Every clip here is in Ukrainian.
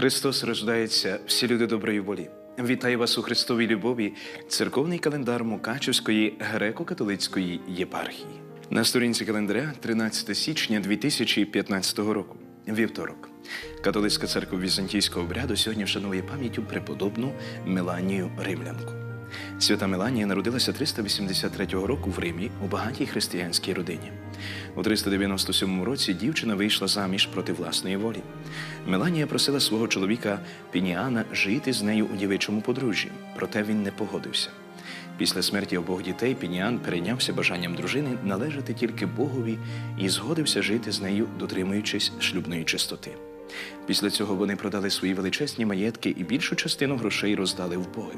Христос рождається, всі люди доброї волі. Вітаю вас у Христовій любові, церковний календар Мукачівської греко-католицької єпархії. На сторінці календаря 13 січня 2015 року. Вівторок. Католицька церква візантійського обряду сьогодні вшанує пам'яттю преподобну Меланію Римлянку. Свята Меланія народилася 383 року в Римі у багатій християнській родині. У 397 році дівчина вийшла заміж проти власної волі. Меланія просила свого чоловіка Пініана жити з нею у дівичому подружжі, проте він не погодився. Після смерті обох дітей Пініан перейнявся бажанням дружини належати тільки Богові і згодився жити з нею, дотримуючись шлюбної чистоти. Після цього вони продали свої величезні маєтки і більшу частину грошей роздали в боги.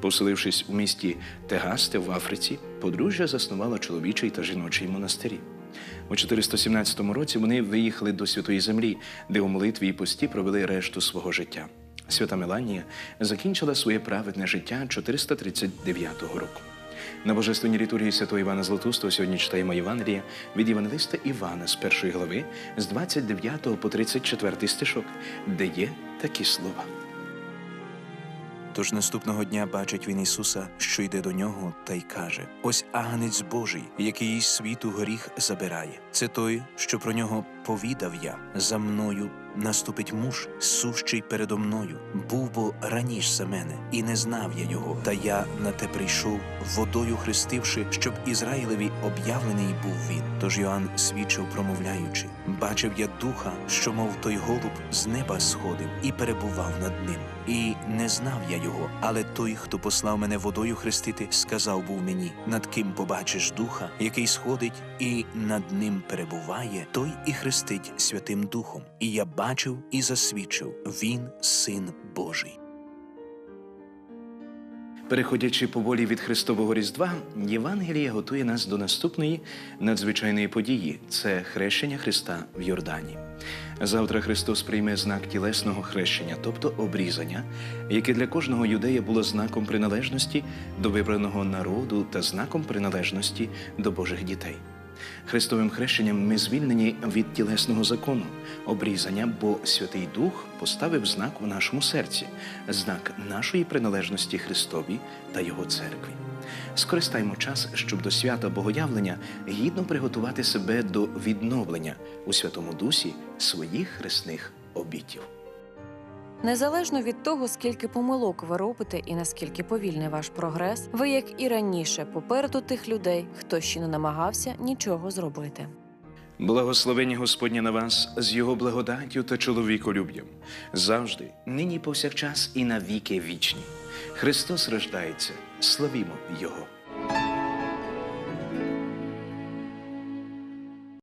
Поселившись у місті Тегасте в Африці, подружжя заснувало чоловічий та жіночий монастирі. У 417 році вони виїхали до Святої Землі, де у молитві і пості провели решту свого життя. Свята Меланія закінчила своє праведне життя 439 року. На божественній літургії святого Івана Златустого сьогодні читаємо Євангелія від Євангелиста Івана з першої глави з 29 по 34 стишок, де є такі слова. Тож наступного дня бачить він Ісуса, що йде до нього, та й каже: Ось агнець Божий, який із світу горіх забирає. Це той, що про нього повідав я. За мною наступить муж, сущий передо мною. Був бо раніш за мене, і не знав я його. Та я на те прийшов, водою хрестивши, щоб Ізраїлеві об'явлений був він. Тож Йоанн свідчив, промовляючи: бачив я духа, що, мов той голуб, з неба сходив і перебував над ним. І не знав я його, але той, хто послав мене водою хрестити, сказав був мені: над ким побачиш духа, який сходить і над ним перебуває, той і хрестить Святим Духом. І я бачив і засвідчив: він син Божий. Переходячи поволі від Христового Різдва, Євангеліє готує нас до наступної надзвичайної події це хрещення Христа в Йордані. Завтра Христос прийме знак тілесного хрещення, тобто обрізання, яке для кожного юдея було знаком приналежності до вибраного народу та знаком приналежності до Божих дітей. Христовим хрещенням ми звільнені від тілесного закону, обрізання, бо Святий Дух поставив знак у нашому серці, знак нашої приналежності Христові та Його церкві. Скористаймо час, щоб до свята Богоявлення гідно приготувати себе до відновлення у Святому Дусі своїх хресних обітів. Незалежно від того, скільки помилок ви робите і наскільки повільний ваш прогрес, ви, як і раніше, попереду тих людей, хто ще не намагався нічого зробити. Благословення Господня на вас з Його благодаттю та чоловіколюб'ям, завжди, нині повсякчас і на віки вічні. Христос рождається, славімо Його!